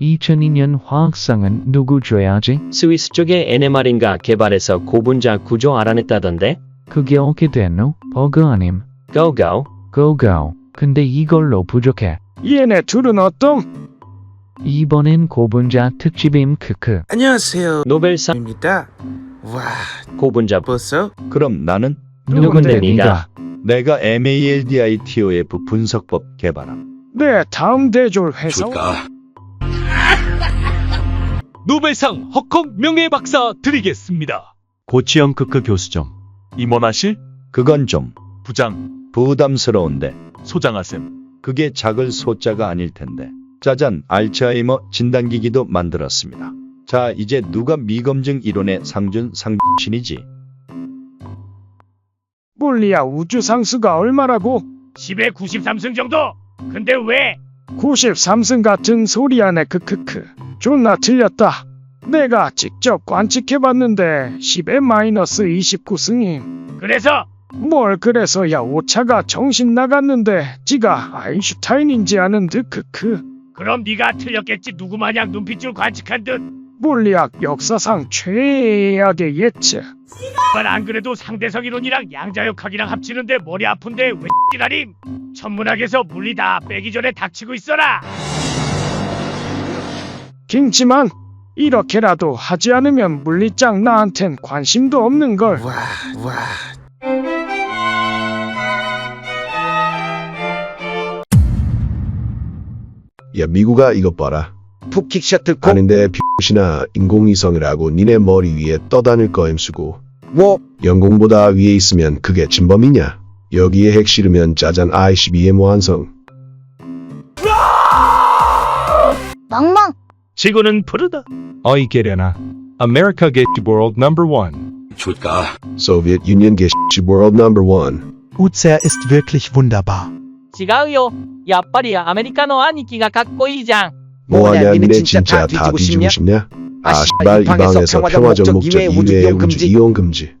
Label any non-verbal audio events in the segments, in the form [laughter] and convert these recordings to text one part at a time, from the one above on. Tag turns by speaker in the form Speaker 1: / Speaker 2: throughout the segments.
Speaker 1: 2002년 화학상은 누구 줘야지?
Speaker 2: 스위스 쪽에 NMR인가 개발해서 고분자 구조 알아냈다던데?
Speaker 1: 그게 어떻게 됐노? 버그 아님.
Speaker 2: 고고.
Speaker 1: 고고. 근데 이걸로 부족해.
Speaker 3: 얘네 둘은 어떤?
Speaker 1: 이번엔 고분자 특집임 크크.
Speaker 4: 안녕하세요.
Speaker 2: 노벨상
Speaker 4: 입니다. 와,
Speaker 2: 고분자
Speaker 4: 벌써?
Speaker 5: 그럼 나는
Speaker 2: 누군데 네가?
Speaker 5: 내가 MALDITOF 분석법 개발함.
Speaker 3: 네, 다음 대졸 회사.
Speaker 6: 노벨상 허컥 명예박사 드리겠습니다.
Speaker 5: 고치영 크크 교수점.
Speaker 6: 임원하실
Speaker 5: 그건 좀
Speaker 6: 부장
Speaker 5: 부담스러운데
Speaker 6: 소장하셈.
Speaker 5: 그게 작을 소자가 아닐 텐데. 짜잔 알츠하이머 진단기기도 만들었습니다. 자 이제 누가 미검증 이론의 상준 상신이지?
Speaker 3: 몰리야 우주 상수가 얼마라고?
Speaker 7: 10에 93승 정도? 근데 왜?
Speaker 3: 93승 같은 소리 안에 크크크. 존나 틀렸다. 내가 직접 관측해봤는데 10에 마이너스 29승임.
Speaker 7: 그래서
Speaker 3: 뭘 그래서야 오차가 정신 나갔는데 지가 아인슈타인인지 아는 듯 크크.
Speaker 7: 그럼 네가 틀렸겠지 누구 마냥 눈빛줄 관측한 듯.
Speaker 3: 물리학 역사상 최악의 예측.
Speaker 7: 말안 그래도 상대성 이론이랑 양자역학이랑 합치는데 머리 아픈데 왜 지랄임? 천문학에서 물리 다 빼기 전에 닥치고 있어라.
Speaker 3: 김치만 이렇게라도 하지 않으면 물리짱 나한텐 관심도 없는 걸.
Speaker 4: 와, 와.
Speaker 8: 야 미국아 이것 봐라.
Speaker 9: 푹킥 셔틀 콕.
Speaker 8: 아는데 X나 인공위성이라고 니네 머리 위에 떠다닐 거임 쓰고.
Speaker 9: 뭐
Speaker 8: 영공보다 위에 있으면 그게 진범이냐? 여기에 핵 실으면 짜잔 ICBM 완성.
Speaker 10: 멍멍
Speaker 6: 지구는 푸르다.
Speaker 11: 어이 게려나. America get world number one.
Speaker 8: 소비에트 유니언 게 world number one
Speaker 12: Uzer ist wirklich wunderbar.
Speaker 13: 違うよ。やっぱりアメリカの兄貴がかっこいいじゃん。
Speaker 8: 뭐하냐
Speaker 9: 니네
Speaker 8: 니네
Speaker 9: 진짜
Speaker 8: 진짜
Speaker 9: 다
Speaker 8: 다
Speaker 9: 뒤지고
Speaker 8: 뒤지고
Speaker 9: 싶냐?
Speaker 8: 싶냐
Speaker 9: 아,
Speaker 8: 아
Speaker 9: 씨발,
Speaker 8: 씨발
Speaker 9: 이
Speaker 8: 이
Speaker 9: 방에서
Speaker 8: 방에서
Speaker 9: 평화적
Speaker 8: 평화적
Speaker 9: 목적
Speaker 8: 목적
Speaker 9: 이외에
Speaker 8: 이외에
Speaker 9: 우주 이용
Speaker 8: 우주
Speaker 9: 금지.
Speaker 8: 이용 금지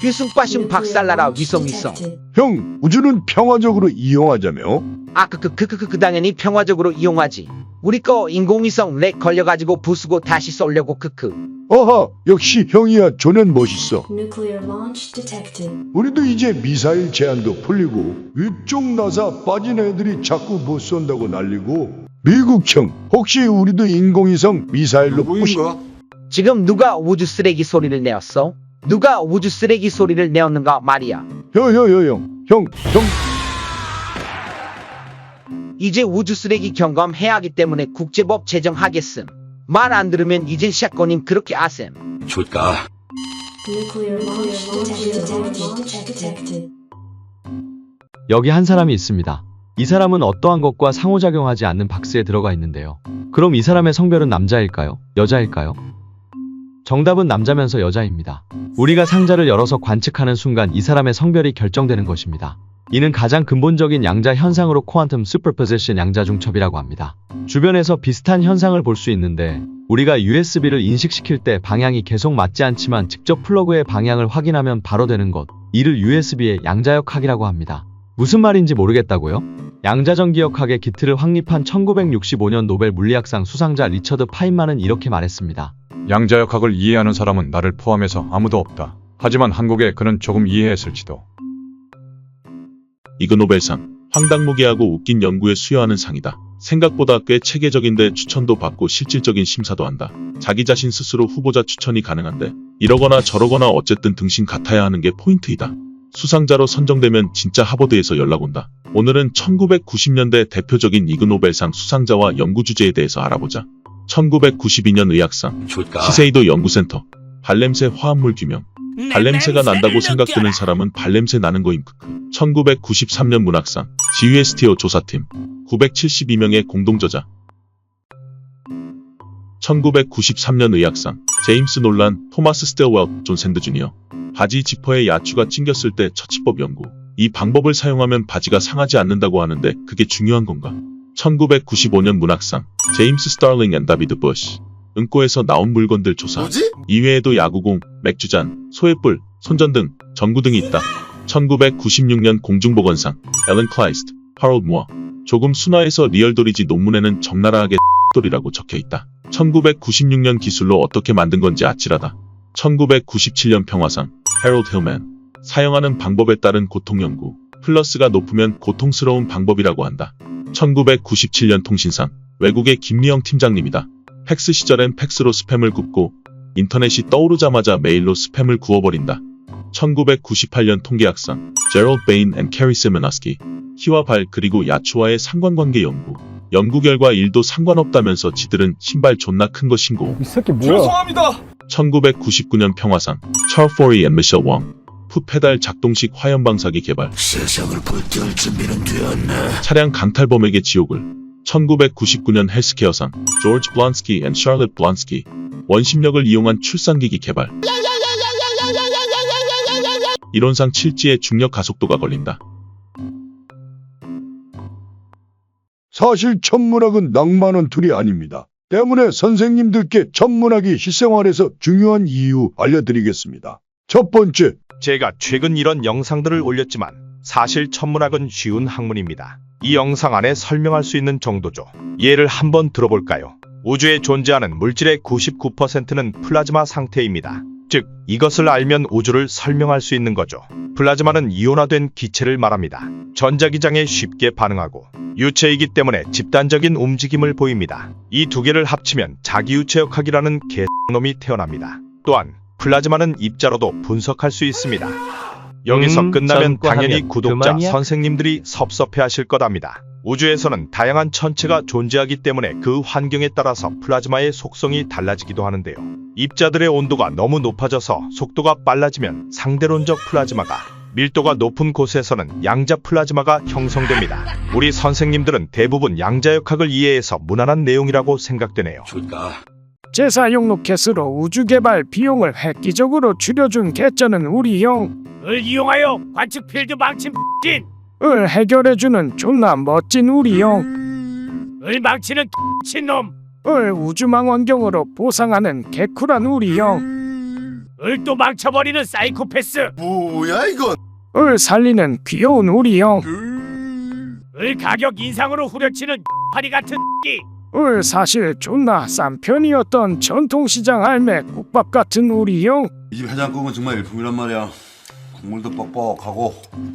Speaker 9: 귀숭빠숭 박살나라 위성위성
Speaker 5: 형 우주는 평화적으로 이용하자며?
Speaker 9: 아크크크크크 그 당연히 평화적으로 이용하지 우리 거 인공위성 렉 걸려가지고 부수고 다시 쏠려고 크크
Speaker 5: 어허 역시 형이야 조는 멋있어.
Speaker 10: Nuclear launch detected.
Speaker 5: 우리도 이제 미사일 제한도 풀리고 이쪽 나사 빠진 애들이 자꾸 못 쏜다고 난리고 미국형 혹시 우리도 인공위성 미사일로 부시
Speaker 9: 지금 누가 우주 쓰레기 소리를 내었어? 누가 우주 쓰레기 소리를 내었는가 말이야
Speaker 5: 형형형 형, 형.
Speaker 9: 이제 우주 쓰레기 경감해야 하기 때문에 국제법 제정하겠음 말 안 들으면 이젠 샷건님 그렇게 아셈
Speaker 10: detected.
Speaker 11: 여기 한 사람이 있습니다. 이 사람은 어떠한 것과 상호작용하지 않는 박스에 들어가 있는데요. 그럼 이 사람의 성별은 남자일까요? 여자일까요? 정답은 남자면서 여자입니다. 우리가 상자를 열어서 관측하는 순간 이 사람의 성별이 결정되는 것입니다. 이는 가장 근본적인 양자 현상으로 쿼안텀 슈퍼포지션 양자 중첩이라고 합니다. 주변에서 비슷한 현상을 볼 수 있는데 우리가 USB를 인식시킬 때 방향이 계속 맞지 않지만 직접 플러그의 방향을 확인하면 바로 되는 것. 이를 USB의 양자역학이라고 합니다. 무슨 말인지 모르겠다고요? 양자전기역학의 기틀을 확립한 1965년 노벨 물리학상 수상자 리처드 파인만은 이렇게 말했습니다. 양자역학을 이해하는 사람은 나를 포함해서 아무도 없다. 하지만 한국에 그는 조금 이해했을지도.
Speaker 6: 이그노벨상 황당무계하고 웃긴 연구에 수여하는 상이다. 생각보다 꽤 체계적인데 추천도 받고 실질적인 심사도 한다. 자기 자신 스스로 후보자 추천이 가능한데 이러거나 저러거나 어쨌든 등신 같아야 하는 게 포인트이다. 수상자로 선정되면 진짜 하버드에서 연락 온다. 오늘은 1990년대 대표적인 이그노벨상 수상자와 연구 주제에 대해서 알아보자. 1992년 의학상 시세이도 연구센터 발냄새 화합물 규명 발냄새가 난다고 생각드는 사람은 발냄새 나는 거임 크크 1993년 문학상 GUSTO 조사팀 972명의 공동저자. 1993년 의학상 제임스 놀란 토마스 스테어웰 존 샌드 주니어. 바지 지퍼에 야추가 찡겼을 때 처치법 연구. 이 방법을 사용하면 바지가 상하지 않는다고 하는데 그게 중요한 건가? 1995년 문학상 제임스 스타링 앤 다비드 버시 응꼬에서 나온 물건들 조사 이외에도 야구공, 맥주잔, 소해뿔, 손전등, 전구 등이 있다. 1996년 공중보건상 엘렌 클라이스트, 하롤드 모어 조금 순화해서 리얼돌이지 논문에는 적나라하게 돌이라고 적혀 있다. 1996년 기술로 어떻게 만든 건지 아찔하다. 1997년 평화상 헤롤드 힐맨 사용하는 방법에 따른 고통 연구 플러스가 높으면 고통스러운 방법이라고 한다. 1997년 통신상 외국의 김리영 팀장님이다. 팩스 시절엔 팩스로 스팸을 굽고 인터넷이 떠오르자마자 메일로 스팸을 구워버린다. 1998년 통계학상 제럴드 베인 앤 캐리 세메나스키 키와 발 그리고 야추와의 상관관계 연구 연구 결과 일도 상관없다면서 지들은 신발 존나 큰 거 신고
Speaker 3: 이 새끼 뭐야?
Speaker 6: 1999년 평화상 찰 포리 앤 미셸 왕 풋페달 작동식 화염 방사기 개발
Speaker 8: 세상을 불태울 준비는 되었나?
Speaker 6: 차량 강탈범에게 지옥을 1999년 헬스케어상 조지 블란스키 앤 샤를렛 블란스키 원심력을 이용한 출산기기 개발 이론상 칠지의 중력 가속도가 걸린다.
Speaker 5: 사실 천문학은 낭만은 둘이 아닙니다. 때문에 선생님들께 천문학이 실생활에서 중요한 이유 알려드리겠습니다. 첫 번째,
Speaker 14: 제가 최근 이런 영상들을 올렸지만 사실 천문학은 쉬운 학문입니다. 이 영상 안에 설명할 수 있는 정도죠. 예를 한번 들어볼까요? 우주에 존재하는 물질의 99%는 플라즈마 상태입니다. 즉, 이것을 알면 우주를 설명할 수 있는 거죠. 플라즈마는 이온화된 기체를 말합니다. 전자기장에 쉽게 반응하고 유체이기 때문에 집단적인 움직임을 보입니다. 이 두 개를 합치면 자기유체역학이라는 개놈이 태어납니다. 또한 플라즈마는 입자로도 분석할 수 있습니다. 여기서
Speaker 12: 음,
Speaker 14: 끝나면 당연히 구독자,
Speaker 12: 그만이야?
Speaker 14: 선생님들이 섭섭해하실 거답니다. 우주에서는 다양한 천체가 존재하기 때문에 그 환경에 따라서 플라즈마의 속성이 달라지기도 하는데요. 입자들의 온도가 너무 높아져서 속도가 빨라지면 상대론적 플라즈마가 밀도가 높은 곳에서는 양자 플라즈마가 형성됩니다. 우리 선생님들은 대부분 양자역학을 이해해서 무난한 내용이라고 생각되네요.
Speaker 3: 제사용 로켓으로 우주 개발 비용을 획기적으로 줄여준 개쩌는 우리 형.
Speaker 15: 을 이용하여 관측 필드 망친 진.
Speaker 3: 을 해결해주는 존나 멋진 우리 형.
Speaker 15: 을 망치는 친놈.
Speaker 3: 을 우주망 환경으로 보상하는 개쿨한 우리 형.
Speaker 15: 을 또 망쳐버리는 사이코패스.
Speaker 8: 뭐야 이건?
Speaker 3: 을 살리는 귀여운 우리 형.
Speaker 15: 을 가격 인상으로 후려치는 파리 같은 끼.
Speaker 3: 을 사실 존나 싼 편이었던 전통시장 할매 국밥 같은 우리 형.
Speaker 8: 이 집 해장국은 정말 일품이란 말이야. 국물도 뻑뻑하고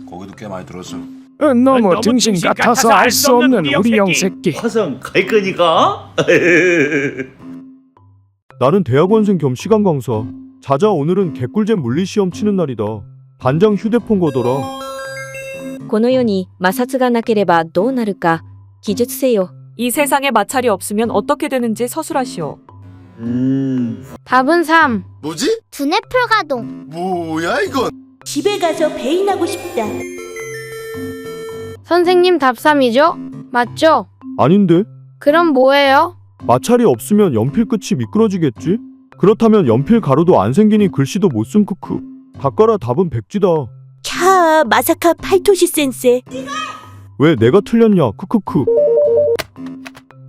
Speaker 8: 고기도 꽤 많이 들었어.
Speaker 3: 은 너무
Speaker 15: 너무
Speaker 3: 등신
Speaker 15: 등신
Speaker 3: 같아서
Speaker 15: 같아서
Speaker 3: 알 수 없는 우리 형 새끼.
Speaker 16: 화성 갈 거니까? [laughs]
Speaker 17: 나는 대학원생 겸 시간 강사. 자자 오늘은 개꿀잼 물리 시험 치는 날이다. 반장 휴대폰 거더라.
Speaker 10: この世に摩擦がなければどうなるか記述せよ
Speaker 18: 이 세상에 마찰이 없으면 어떻게 되는지 서술하시오.
Speaker 16: 음.
Speaker 10: 답은 3
Speaker 8: 뭐지?
Speaker 10: 두뇌풀 가동
Speaker 8: 뭐야 이건?
Speaker 10: 집에 가서 베인하고 싶다 선생님 답 3이죠? 맞죠?
Speaker 17: 아닌데?
Speaker 10: 그럼 뭐예요?
Speaker 17: 마찰이 없으면 연필 끝이 미끄러지겠지? 그렇다면 연필 가루도 안 생기니 글씨도 못 쓴 크크. 닦아라 답은 백지다.
Speaker 10: 캬 마사카 팔토시 센세
Speaker 17: 왜 내가 틀렸냐? 크크크.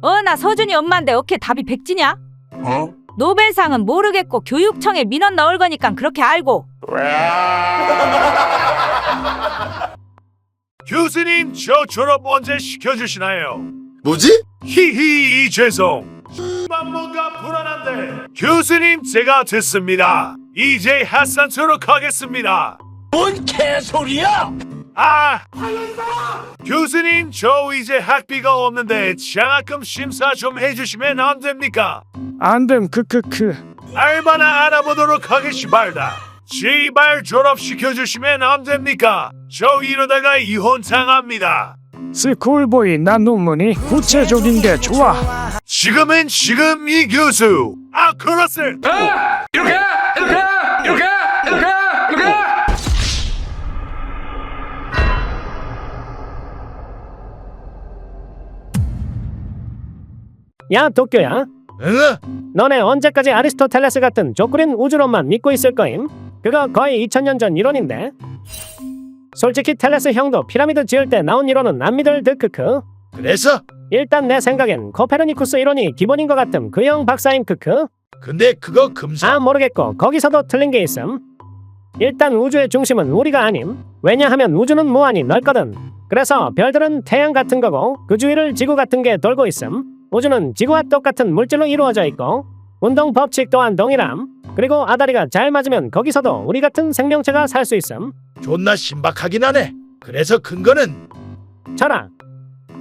Speaker 18: 어, 나 서준이 엄마인데 어떻게 답이 백지냐?
Speaker 8: 어?
Speaker 18: 노벨상은 모르겠고 교육청에 민원 넣을 거니까 그렇게 알고. [laughs]
Speaker 15: 교수님 저 졸업 언제 시켜주시나요?
Speaker 8: 뭐지?
Speaker 15: 히히 이죄송. 만 뭔가 불안한데 교수님 제가 듣습니다. 이제 핫산처럼 가겠습니다.
Speaker 16: 뭔 개소리야?
Speaker 15: 아 교수님 저 이제 학비가 없는데 장학금 심사 좀 해주시면 안 됩니까?
Speaker 3: 안됨 크크크.
Speaker 15: 알바나 알아보도록 하겠시발다. 제발 졸업시켜주시면 안 됩니까? 저 이러다가 이혼 당합니다.
Speaker 3: 스쿨보이 나 논문이 구체적인 게 좋아.
Speaker 15: 지금은 지금 이 교수. 아 그렇을. 이렇게 이렇게 이렇게 이렇게
Speaker 3: 야 도쿄야. 너네 언제까지 아리스토텔레스 같은 조그린 우주론만 믿고 있을 거임? 그거 거의 2000년 전 이론인데. 솔직히 텔레스 형도 피라미드 지을 때 나온 이론은 안 믿을 듯 크크.
Speaker 15: 그래서?
Speaker 3: 일단 내 생각엔 코페르니쿠스 이론이 기본인 것 같음 그 형 박사임 크크.
Speaker 15: 근데 그거 금사.
Speaker 3: 아 모르겠고 거기서도 틀린 게 있음.
Speaker 19: 일단 우주의 중심은 우리가 아님. 왜냐하면 우주는 무한히 넓거든. 그래서 별들은 태양 같은 거고 그 주위를 지구 같은 게 돌고 있음. 우주는 지구와 똑같은 물질로 이루어져 있고 운동 법칙 또한 동일함. 그리고 아다리가 잘 맞으면 거기서도 우리 같은 생명체가 살 수 있음.
Speaker 20: 존나 신박하긴 하네. 그래서 근거는
Speaker 19: 철학.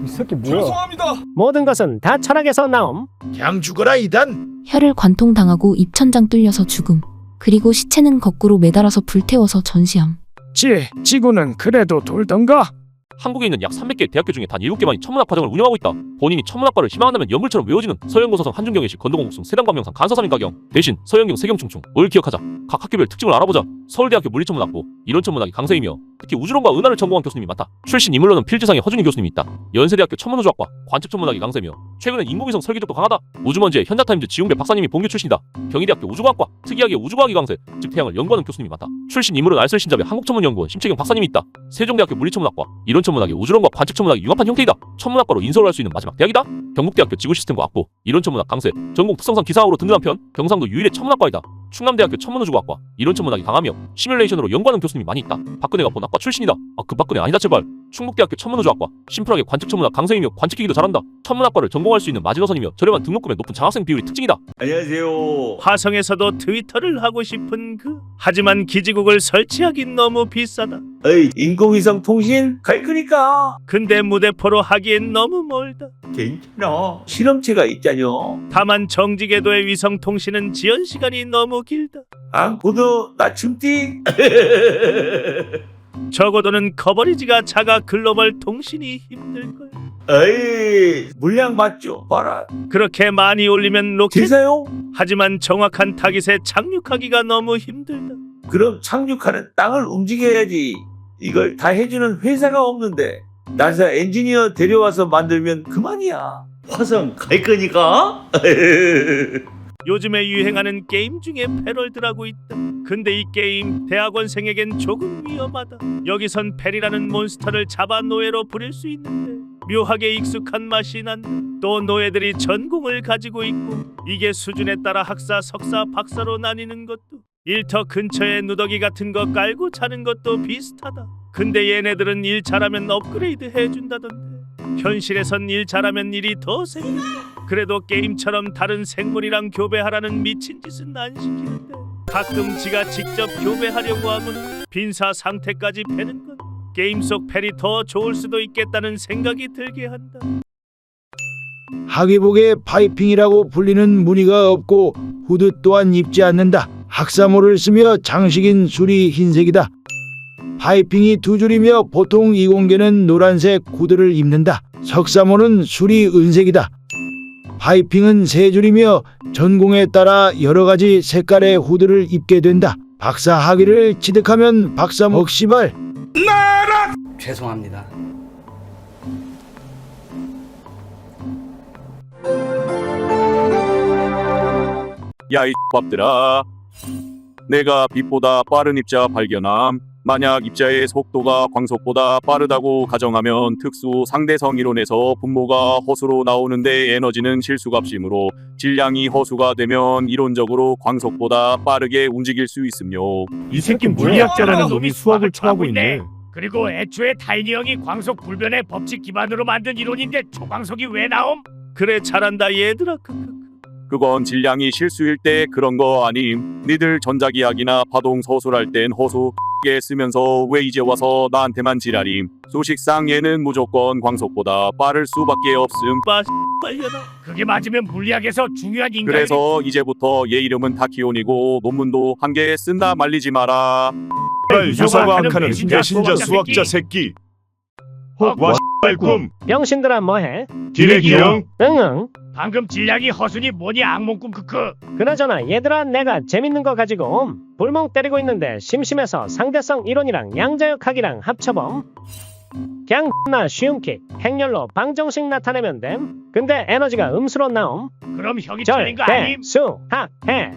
Speaker 20: 이 새끼 뭐야? 죄송합니다.
Speaker 19: 모든 것은 다 철학에서 나옴.
Speaker 20: 그냥 죽어라 이단.
Speaker 21: 혈을 관통당하고 입천장 뚫려서 죽음. 그리고 시체는 거꾸로 매달아서 불태워서 전시함.
Speaker 7: 지, 지구는 그래도 돌던가?
Speaker 22: 한국에 있는 약 300개 대학교 중에 단 7개만이 천문학 과정을 운영하고 있다. 본인이 천문학과를 희망한다면 연물처럼 외워지는 서영고서성 한중경의시 건도공국성 세단관명상 간사삼인 가경 대신 서영경 세경충충 뭘 기억하자. 각 학교별 특징을 알아보자. 서울대학교 물리천문학부 이론천문학이 강세이며 특히 우주론과 은하를 전공한 교수님이 많다. 출신 인물로는 필지상의 허준희 교수님이 있다. 연세대학교 천문우주학과 관측천문학이 강세며 최근에 인공위성 설계적도 강하다. 우주먼지의 현자타임즈 지웅배 박사님이 본교 출신이다. 경희대학교 우주과학과 특이하게 우주과학이 강세 즉 태양을 연구하는 교수님이 많다. 출신 인물은 알쓸신잡의 한국천문연구원 심채경 박사님이 있다. 세종대학교 물리천문학과 이론 천문학이 우주론과 관측 천문학이 융합한 형태이다. 천문학과로 인서울 할 수 있는 마지막 대학이다. 경북대학교 지구시스템과 학부 이론천문학 강세 전공 특성상 기사학으로 든든한 편 경상도 유일의 천문학과이다. 충남대학교 천문우주과학과 이론천문학이 강하며 시뮬레이션으로 연구하는 교수님이 많이 있다. 박근혜가 본 학과 출신이다. 아 그 박근혜 아니다 제발. 충북대학교 천문우주학과 심플하게 관측천문학 강세이며 관측기기도 잘한다. 천문학과를 전공할 수 있는 마지노선이며 저렴한 등록금의 높은 장학생 비율이 특징이다.
Speaker 20: 안녕하세요. 화성에서도 트위터를 하고 싶은 그 하지만 기지국을 설치하긴 너무 비싸다.
Speaker 15: 어이 인공위성 통신 갈 거니까.
Speaker 20: 근데 무대포로 하기엔 너무 멀다.
Speaker 15: 괜찮아. 실험체가 있자뇨
Speaker 20: 다만 정지궤도의 위성 통신은 지연 시간이 너무 길다.
Speaker 15: 안 고도 낮춤띠.
Speaker 20: 적어도는 커버리지가 작아 글로벌 통신이 힘들걸.
Speaker 15: 어이 물량 맞죠? 봐라.
Speaker 20: 그렇게 많이 올리면 로켓?
Speaker 15: 제사요
Speaker 20: 하지만 정확한 타깃에 착륙하기가 너무 힘들다.
Speaker 15: 그럼 착륙하는 땅을 움직여야지 이걸 다 해주는 회사가 없는데 나사 엔지니어 데려와서 만들면 그만이야 화성 갈 거니까 [laughs]
Speaker 20: 요즘에 유행하는 게임 중에 패럴드라고 있다. 근데 이 게임 대학원생에겐 조금 위험하다. 여기선 펠이라는 몬스터를 잡아 노예로 부릴 수 있는데 묘하게 익숙한 맛이 난다. 또 노예들이 전공을 가지고 있고 이게 수준에 따라 학사, 석사, 박사로 나뉘는 것도 일터 근처에 누더기 같은 거 깔고 자는 것도 비슷하다. 근데 얘네들은 일 잘하면 업그레이드 해준다던데. 현실에선 일 잘하면 일이 더 생긴다. 그래도 게임처럼 다른 생물이랑 교배하라는 미친 짓은 안 시키는데 가끔 지가 직접 교배하려고 하곤 빈사 상태까지 패는 건 게임 속 펠이 더 좋을 수도 있겠다는 생각이 들게 한다.
Speaker 3: 하기복에 파이핑이라고 불리는 무늬가 없고 후드 또한 입지 않는다. 학사모를 쓰며 장식인 술이 흰색이다. 파이핑이 두 줄이며 보통 이공계는 노란색 후드를 입는다. 석사모는 술이 은색이다. 파이핑은 세 줄이며 전공에 따라 여러 가지 색깔의 후드를 입게 된다. 박사 학위를 취득하면 박사모 시발
Speaker 23: 죄송합니다.
Speaker 24: 야이 밥들아 내가 빛보다 빠른 입자 발견함 만약 입자의 속도가 광속보다 빠르다고 가정하면 특수 상대성 이론에서 분모가 허수로 나오는데 에너지는 실수값이므로 질량이 허수가 되면 이론적으로 광속보다 빠르게 움직일 수 있음요
Speaker 7: 이 새끼 물리학자라는 놈이 수학을 쳐하고 있네. 그리고 애초에 타이니 형이 광속 불변의 법칙 기반으로 만든 이론인데 초광속이 왜 나옴?
Speaker 20: 그래 잘한다 얘들아. 크크크.
Speaker 24: 그건 질량이 실수일 때 그런 거 아님. 니들 전자기학이나 파동 서술할 땐 허수 게 쓰면서 왜 이제 와서 나한테만 지랄임? 소식상 얘는 무조건 광속보다 빠를 수밖에 없음.
Speaker 20: 빠 빨려나.
Speaker 7: 그게 맞으면 물리학에서 중요한 인간.
Speaker 24: 그래서 이제부터 얘 이름은 타키온이고 논문도 한 개 쓴다 말리지 마라.
Speaker 7: 유사과학하는 배신자 수학자
Speaker 14: 새끼.
Speaker 7: 와
Speaker 14: 빨꿈
Speaker 19: 병신들아 뭐해?
Speaker 14: 디렉이 형
Speaker 19: 응응.
Speaker 7: 방금 질량이 허순이 뭐니 악몽꿈 크크.
Speaker 19: 그나저나 얘들아 내가 재밌는 거 가지고 불멍 때리고 있는데 심심해서 상대성 이론이랑 양자역학이랑 합쳐봄. 그냥 나 쉬운 킥. 행렬로 방정식 나타내면 됨. 근데 에너지가 음수로 나옴.
Speaker 7: 그럼 형이 차린 거 아님?
Speaker 19: 절대수 학 해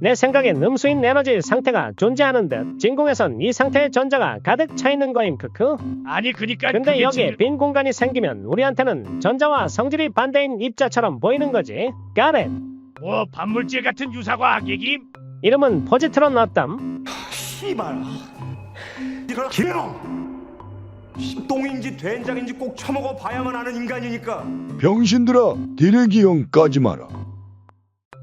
Speaker 19: 내 생각엔 음수인 에너지 상태가 존재하는 듯 진공에선 이 상태의 전자가 가득 차 있는 거임 크크.
Speaker 7: 아니 그니까
Speaker 19: 근데
Speaker 7: 그게
Speaker 19: 여기에
Speaker 7: 지금-
Speaker 19: 빈 공간이 생기면 우리한테는 전자와 성질이 반대인 입자처럼 보이는 거지. It.
Speaker 7: 뭐 반물질 같은 유사과학 얘기?
Speaker 19: 이름은 포지트론 어담.
Speaker 23: 씨발. 이런 개놈 똥인지 된장인지 꼭 처먹어 봐야만 아는 인간이니까.
Speaker 3: 병신들아 디레기 형 까지 마라.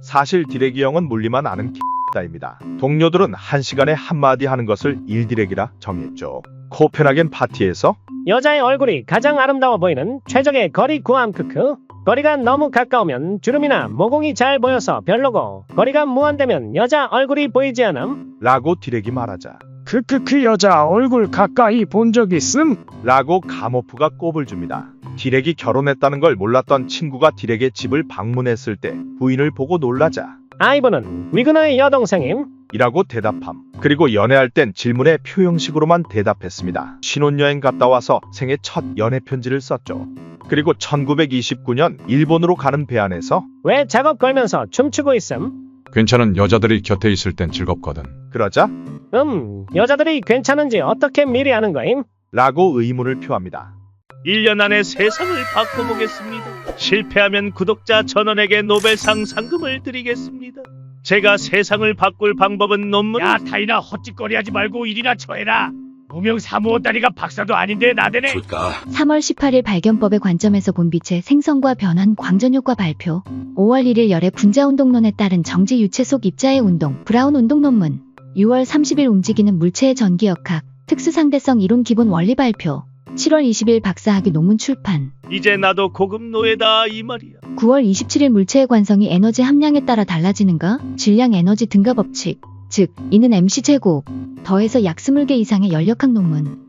Speaker 14: 사실 디레기 형은 물리만 아는 X다입니다. 동료들은 한 시간에 한마디 하는 것을 일디레기라 정했죠. 코펜하겐 파티에서
Speaker 19: 여자의 얼굴이 가장 아름다워 보이는 최적의 거리 구함 크크. 거리가 너무 가까우면 주름이나 모공이 잘 보여서 별로고 거리가 무한되면 여자 얼굴이 보이지 않음.
Speaker 14: 라고 디레기 말하자
Speaker 3: 크크크 여자 얼굴 가까이 본 적 있음?
Speaker 14: 라고 가모프가 꼽을 줍니다. 디렉이 결혼했다는 걸 몰랐던 친구가 디렉의 집을 방문했을 때 부인을 보고 놀라자
Speaker 19: 아이브는 위그너의 여동생임.
Speaker 14: 이라고 대답함. 그리고 연애할 땐 질문에 표형식으로만 대답했습니다. 신혼여행 갔다 와서 생애 첫 연애 편지를 썼죠. 그리고 1929년 일본으로 가는 배 안에서
Speaker 19: 왜 작업 걸면서 춤추고 있음?
Speaker 4: 괜찮은 여자들이 곁에 있을 땐 즐겁거든.
Speaker 14: 그러자
Speaker 19: 음, 여자들이 괜찮은지 어떻게 미리 아는 거임?
Speaker 14: 라고 의문을 표합니다.
Speaker 20: 1년 안에 세상을 바꿔보겠습니다. 실패하면 구독자 전원에게 노벨상 상금을 드리겠습니다. 제가 세상을 바꿀 방법은 논문
Speaker 7: 야 타이나 헛짓거리하지 말고 일이나 처해라. 무명 사무원 다리가 박사도 아닌데 나대네.
Speaker 25: 3월 18일 발견법의 관점에서 본 빛의 생성과 변환 광전 효과 발표. 5월 1일 열의 분자 운동론에 따른 정지 유체 속 입자의 운동 브라운 운동 논문. 6월 30일 움직이는 물체의 전기역학 특수 상대성 이론 기본 원리 발표. 7월 20일 박사학위 논문 출판.
Speaker 20: 이제 나도 고급 노예다 이 말이야.
Speaker 25: 9월 27일 물체의 관성이 에너지 함량에 따라 달라지는가? 질량 에너지 등가 법칙. 즉, 이는 MC 제곱. 더해서 약 20개 이상의 연력학 논문.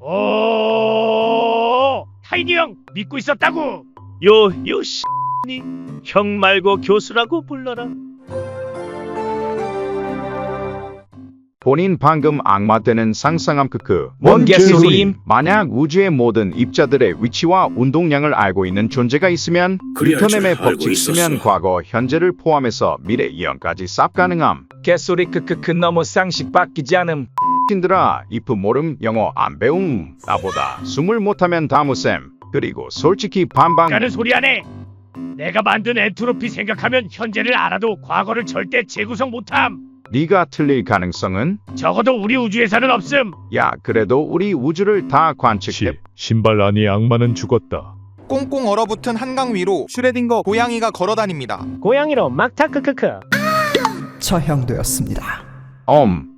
Speaker 7: 오 타이니 형 믿고 있었다고.
Speaker 20: 요, 요, 씨니. 형 말고 교수라고 불러라.
Speaker 17: 본인 방금 악마 되는 상상함 크크.
Speaker 3: 뭔 개소리임?
Speaker 17: 만약 우주의 모든 입자들의 위치와 운동량을 알고 있는 존재가 있으면
Speaker 23: 그래야 알고
Speaker 17: 법칙 쓰면
Speaker 23: 있었어.
Speaker 17: 과거, 현재를 포함해서 미래 이언까지 쌉 가능함.
Speaker 23: 개소리 크크크 너무 상식 바뀌지 않음
Speaker 17: 신들아, 이프 모름 영어 안 배움. 나보다 숨을 못하면 다무쌤. 그리고 솔직히 반반.
Speaker 7: 라는 소리 하네. 내가 만든 엔트로피 생각하면 현재를 알아도 과거를 절대 재구성 못함.
Speaker 17: 네가 틀릴 가능성은?
Speaker 7: 적어도 우리 우주에서는 없음.
Speaker 17: 야, 그래도 우리 우주를 다 관측해.
Speaker 26: 신발 안에 악마는 죽었다.
Speaker 27: 꽁꽁 얼어붙은 한강 위로 슈레딩거 고양이가 걸어다닙니다.
Speaker 19: 고양이로 막타 크크크.
Speaker 28: 처형되었습니다.
Speaker 17: 엄.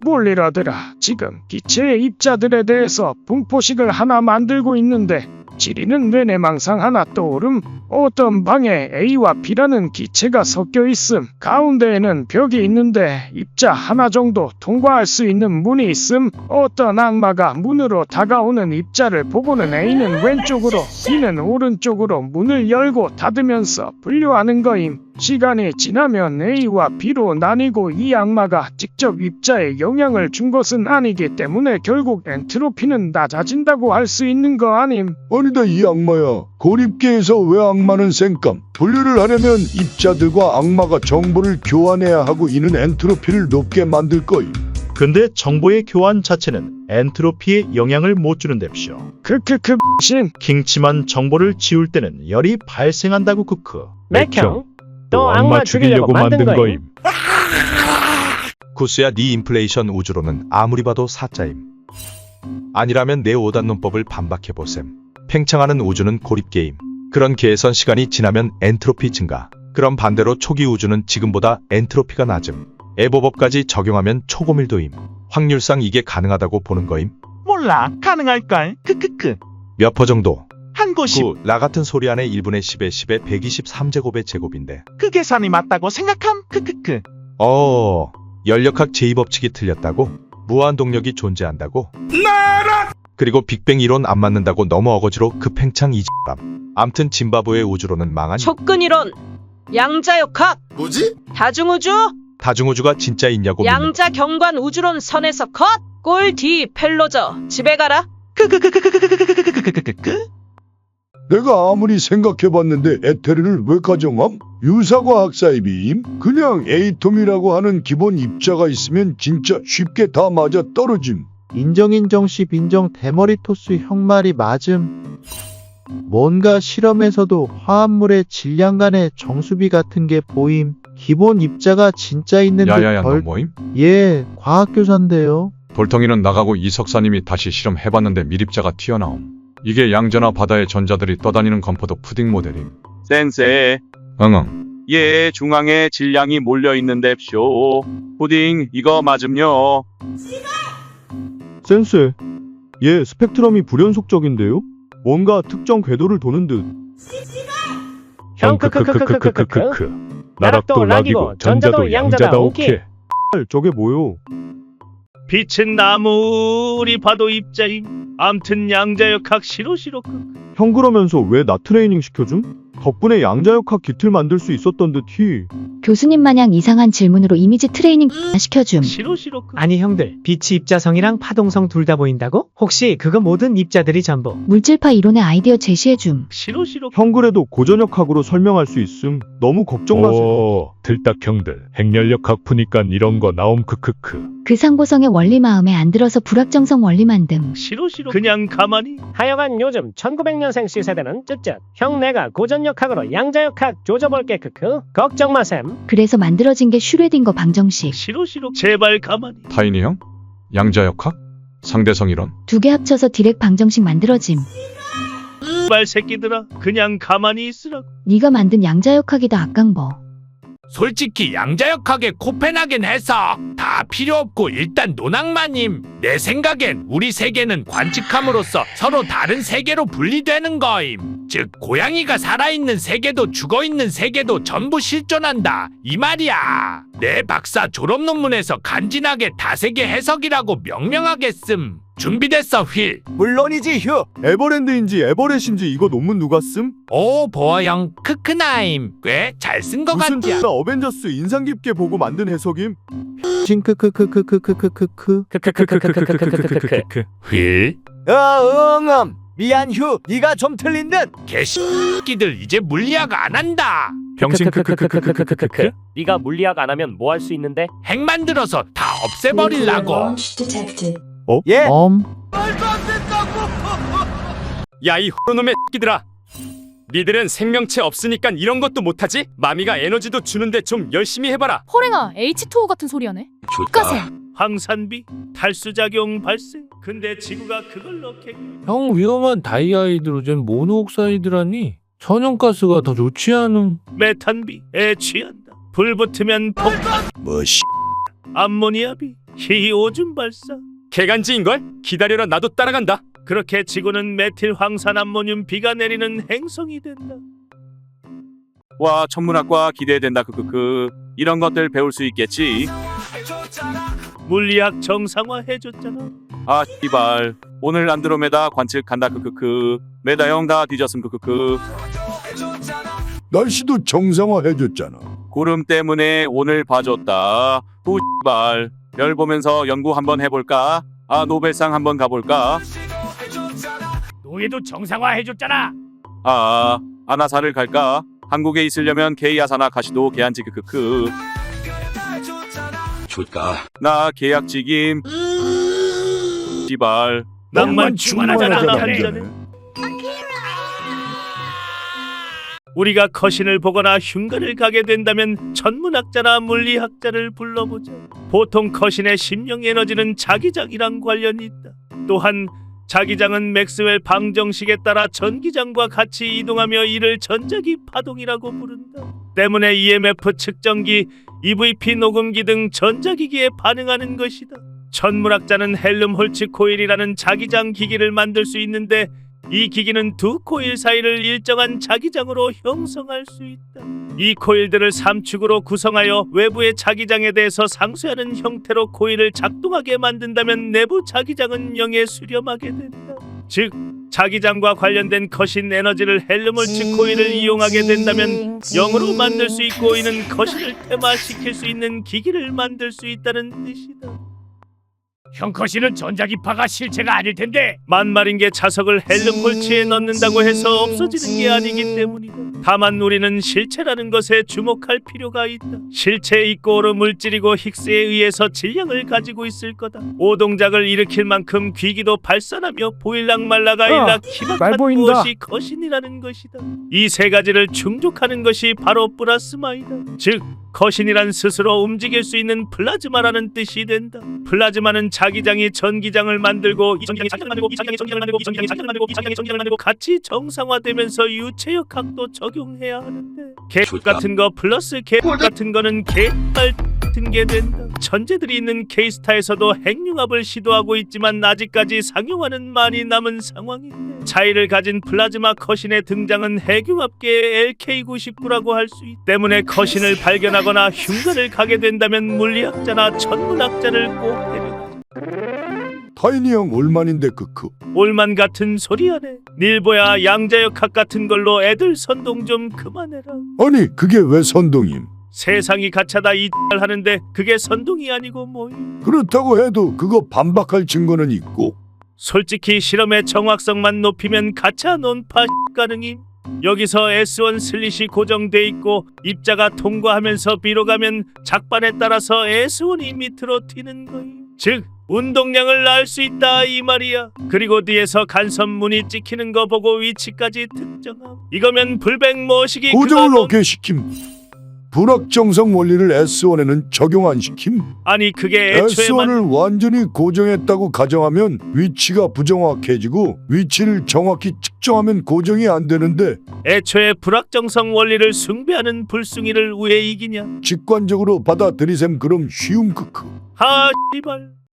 Speaker 3: 몰리라들아, 지금 기체의 입자들에 대해서 분포식을 하나 만들고 있는데 지리는 뇌내 망상 하나 떠오름. 어떤 방에 A와 B라는 기체가 섞여 있음. 가운데에는 벽이 있는데 입자 하나 정도 통과할 수 있는 문이 있음. 어떤 악마가 문으로 다가오는 입자를 보고는 A는 왼쪽으로, B는 오른쪽으로 문을 열고 닫으면서 분류하는 거임. 시간이 지나면 A와 B로 나뉘고 이 악마가 직접 입자에 영향을 준 것은 아니기 때문에 결국 엔트로피는 낮아진다고 할 수 있는 거 아님.
Speaker 5: 아니다 이 악마야 고립계에서 왜 악마는 생감 분류를 하려면 입자들과 악마가 정보를 교환해야 하고 이는 엔트로피를 높게 만들 거임
Speaker 12: 근데 정보의 교환 자체는 엔트로피에 영향을 못 주는 뎁시오.
Speaker 3: 크크크 신
Speaker 12: 킹치만 정보를 지울 때는 열이 발생한다고 크크.
Speaker 19: 맥형. 또 악마 죽이려고 만든 거임.
Speaker 14: 구스야 네 인플레이션 우주로는 아무리 봐도 사자임. 아니라면 내 오단론법을 반박해보셈. 팽창하는 우주는 고립게임. 그런 계선 시간이 지나면 엔트로피 증가. 그럼 반대로 초기 우주는 지금보다 엔트로피가 낮음. 에보법까지 적용하면 초고밀도임. 확률상 이게 가능하다고 보는 거임.
Speaker 29: 몰라 가능할걸 크크크
Speaker 14: 몇 퍼 정도?
Speaker 29: 한 곳이
Speaker 14: 구, 나 같은 소리 안에 1분의 10의 10의 123제곱의 제곱인데.
Speaker 29: 그 계산이 맞다고 생각함 크크크
Speaker 14: 어, 연력학 제2법칙이 틀렸다고? 무한 동력이 존재한다고? 그리고 빅뱅 이론 안 맞는다고 너무 어거지로 급팽창 이집감. 암튼 짐바브웨 우주로는 망한
Speaker 2: 촉근 이론 양자역학
Speaker 14: 뭐지?
Speaker 2: 다중우주
Speaker 14: 다중우주가 진짜 있냐고
Speaker 2: 양자 경관 우주론 선에서 컷 꼴디 펠로저 집에 가라
Speaker 5: 내가 아무리 생각해봤는데 에테르를 왜 가정함? 유사과학사입임 그냥 에이톰이라고 하는 기본 입자가 있으면 진짜 쉽게 다 맞아 떨어짐
Speaker 30: 인정 인정십 인정 대머리 토스 형 말이 맞음. 뭔가 실험에서도 화합물의 질량 간의 정수비 같은 게 보임. 기본 입자가 진짜 있는
Speaker 4: 야야야 너
Speaker 30: 덜...
Speaker 4: 뭐임?
Speaker 30: 예, 과학교사인데요.
Speaker 4: 돌덩이는 나가고 이 석사님이 다시 실험해봤는데 미립자가 튀어나옴. 이게 양전화 바다의 전자들이 떠다니는 건포도 푸딩 모델임.
Speaker 24: 센세.
Speaker 4: 응응.
Speaker 24: 예, 중앙에 질량이 몰려 있는데 쇼. 푸딩 이거 맞음요.
Speaker 31: 센세. 얘 스펙트럼이 불연속적인데요? 뭔가 특정 궤도를 도는 듯.
Speaker 19: 형 크크크크크크크크
Speaker 26: 나락도 락이고 전자도 양자다 오케이.
Speaker 31: 헐, 저게 뭐요?
Speaker 20: 빛은 나무리 봐도 입자임. 암튼 양자역학 시로시로크.
Speaker 31: 형 그러면서 왜 나 트레이닝 시켜줌? 덕분에 양자역학 기틀 만들 수 있었던 듯이.
Speaker 25: 교수님 마냥 이상한 질문으로 이미지 트레이닝 시켜줌.
Speaker 20: 시로시로크.
Speaker 32: 아니 형들 빛이 입자성이랑 파동성 둘 다 보인다고? 혹시 그거 모든 입자들이 전부
Speaker 25: 물질파 이론의 아이디어 제시해줌.
Speaker 20: 시로시로
Speaker 31: 형 그래도 고전역학으로 설명할 수 있음. 너무 걱정 마세요.
Speaker 26: 오, 들딱 형들. 핵연력학 푸니까 이런 거 나옴 크크크.
Speaker 25: 그 상고성의 원리 마음에 안 들어서 불확정성 원리 만듦.
Speaker 20: 시로시로 그냥 가만히
Speaker 19: 하여간 요즘 1900년생 시세대는 쯧쯧 형 내가 고전 역학으로 양자역학 조져볼게 크크 걱정 마셈
Speaker 25: 그래서 만들어진 게 슈레딩거 방정식.
Speaker 20: 시로시로 제발 가만히
Speaker 4: 타이니 형? 양자역학? 상대성 이론?
Speaker 25: 두 개 합쳐서 디렉 방정식 만들어짐.
Speaker 20: 발 새끼들아 그냥 가만히 있으라고
Speaker 25: 네가 만든 양자역학이다 악강버.
Speaker 33: 솔직히 양자역학의 코펜하겐 해석 다 필요 없고 일단 논학만임. 내 생각엔 우리 세계는 관측함으로써 서로 다른 세계로 분리되는 거임. 즉 고양이가 살아있는 세계도 죽어있는 세계도 전부 실존한다. 이 말이야. 내 박사 졸업 논문에서 간지나게 다세계 해석이라고 명명하게 씀. 준비됐어 휠.
Speaker 31: 물론이지 휴. 에버랜드인지 에버렛인지 이거 논문 누가 씀?
Speaker 33: 오 보어형 크크나임. 꽤 잘 쓴 거
Speaker 31: 무슨
Speaker 33: 같야.
Speaker 31: X나 어벤져스 인상 깊게 보고 만든 해석임?
Speaker 30: 징크크크크크크크크크.
Speaker 19: 크크크크크크크크크크
Speaker 33: 휠.
Speaker 23: 어, 응음. 미안 휴. 네가 좀 틀린 듯.
Speaker 33: 개새끼들 이제 물리학 안 한다.
Speaker 19: 병신 크크크크크크크크크 네가 물리학 안 하면 뭐 할 수 있는데
Speaker 33: 핵 만들어서 다 없애버리려고.
Speaker 31: 어?
Speaker 23: 예.
Speaker 30: 엄.
Speaker 33: 야이 호놈의 새끼들아. 니들은 생명체 없으니까 이런 것도 못하지? 마미가 에너지도 주는데 좀 열심히 해봐라.
Speaker 34: 호랭아 H2O 같은 소리 하네. 가세.
Speaker 20: 황산비 탈수작용 발생 근데 지구가 그걸로
Speaker 35: 개형 위험한 다이아이드로젠 모노옥사이드라니 천연가스가 더 좋지 않은
Speaker 20: 메탄비 에 취한다 불 붙으면 폭탄
Speaker 33: 뭐시?
Speaker 20: 암모니아비 희희 오줌 발사
Speaker 33: 개간지인걸? 기다려라 나도 따라간다.
Speaker 20: 그렇게 지구는 메틸 황산 암모늄 비가 내리는 행성이 된다
Speaker 24: 와, 천문학과 기대된다. 크크크. 이런 것들 배울 수 있겠지.
Speaker 20: 물리학 정상화 해줬잖아
Speaker 24: 아, 씨발. 오늘 안드로메다 관측한다. 크크크. 메다 형다 뒤졌음. 크크크.
Speaker 5: 날씨도 정상화 해줬잖아.
Speaker 24: 구름 때문에 오늘 봐줬다. 후 씨발. 별 보면서 연구 한번 해볼까? 아, 노벨상 한번 가볼까?
Speaker 7: 노예도 정상화 해줬잖아.
Speaker 24: 아, 아나사를 갈까? 한국에 있으려면 K아사나 가시도 계한지 크크크.
Speaker 33: 좋다.
Speaker 24: 나 계약직임. 씨발.
Speaker 20: 낭만 충만하잖아
Speaker 5: 충만하잖아,
Speaker 20: 남자는 우리가 거신을 보거나 흉가를 가게 된다면 천문학자나 물리학자를 불러보자. 보통 거신의 심령 에너지는 자기장이랑 관련이 있다. 또한 자기장은 맥스웰 방정식에 따라 전기장과 같이 이동하며 이를 전자기 파동이라고 부른다. 때문에 EMF 측정기, EVP 녹음기 등 전자기기에 반응하는 것이다. 천문학자는 헬름 홀츠 코일이라는 자기장 기기를 만들 수 있는데 이 기기는 두 코일 사이를 일정한 자기장으로 형성할 수 있다. 이 코일들을 삼축으로 구성하여 외부의 자기장에 대해서 상쇄하는 형태로 코일을 작동하게 만든다면 내부 자기장은 0에 수렴하게 된다. 즉, 자기장과 관련된 거신 에너지를 헬름홀츠 코일을 이용하게 된다면 0으로 만들 수 있고 이는 거신을 테마시킬 수 있는 기기를 만들 수 있다는 뜻이다.
Speaker 7: 형 거신은 전자기파가 실체가 아닐 텐데.
Speaker 20: 만말인 게 자석을 헬름홀츠에 넣는다고 해서 없어지는 게 아니기 때문이다. 다만 우리는 실체라는 것에 주목할 필요가 있다. 실체 이꼬르 물질이고 힉스에 의해서 질량을 가지고 있을 거다. 오동작을 일으킬 만큼 귀기도 발산하며 보일락말라가 일락
Speaker 19: 말
Speaker 20: 희박한
Speaker 19: 보인다.
Speaker 20: 무엇이 거신이라는 것이다. 이 세 가지를 충족하는 것이 바로 플라스마이다. 즉 거신이란 스스로 움직일 수 있는 플라즈마라는 뜻이 된다. 플라즈마는 자기장이 전기장을 만들고 이 전기장이 자기장을 만들고 이 자기장이 전기장을 만들고 이 전기장이 자기장을 만들고 이 자기장이 전기장을 만들고 같이 정상화되면서 유체역학도 적용해야 하는데 개 같은 거 플러스 개 같은 거는 개발 같은 게 된다. 천재들이 있는 케이스타에서도 핵융합을 시도하고 있지만 아직까지 상용화는 많이 남은 상황인데 차이를 가진 플라즈마 커신의 등장은 핵융합계의 LK99라고 할 수 있기 때문에 커신을 발견하거나 흉가를 가게 된다면 물리학자나 천문학자를 꼭 데려가자.
Speaker 5: 타이니 형 올만인데 크크.
Speaker 20: 올만 같은 소리 하네. 닐보야 양자역학 같은 걸로 애들 선동 좀 그만해라.
Speaker 5: 아니 그게 왜 선동임?
Speaker 20: 세상이 가차다 이 하는데 그게 선동이 아니고 뭐임.
Speaker 5: 그렇다고 해도 그거 반박할 증거는 있고.
Speaker 20: 솔직히 실험의 정확성만 높이면 가차 논파 가능임. 여기서 S1 슬릿이 고정돼 있고 입자가 통과하면서 B로 가면 작반에 따라서 S1이 밑으로 튀는 거임. 즉 운동량을 알 수 있다 이 말이야. 그리고 뒤에서 간선문이 찍히는 거 보고 위치까지 특정함. 이거면 불백 모시기
Speaker 5: 고정을
Speaker 20: 그거
Speaker 5: 얻게 시킴. 불확정성 원리를 S1에는 적용 안 시킴.
Speaker 20: 아니 그게 애초에만
Speaker 5: S1을 완전히 고정했다고 가정하면 위치가 부정확해지고 위치를 정확히 측정하면 고정이 안 되는데
Speaker 20: 애초에 불확정성 원리를 숭배하는 불숭이를 왜 이기냐?
Speaker 5: 직관적으로 받아들이셈 그럼 쉬움 크크.
Speaker 20: 하 씨발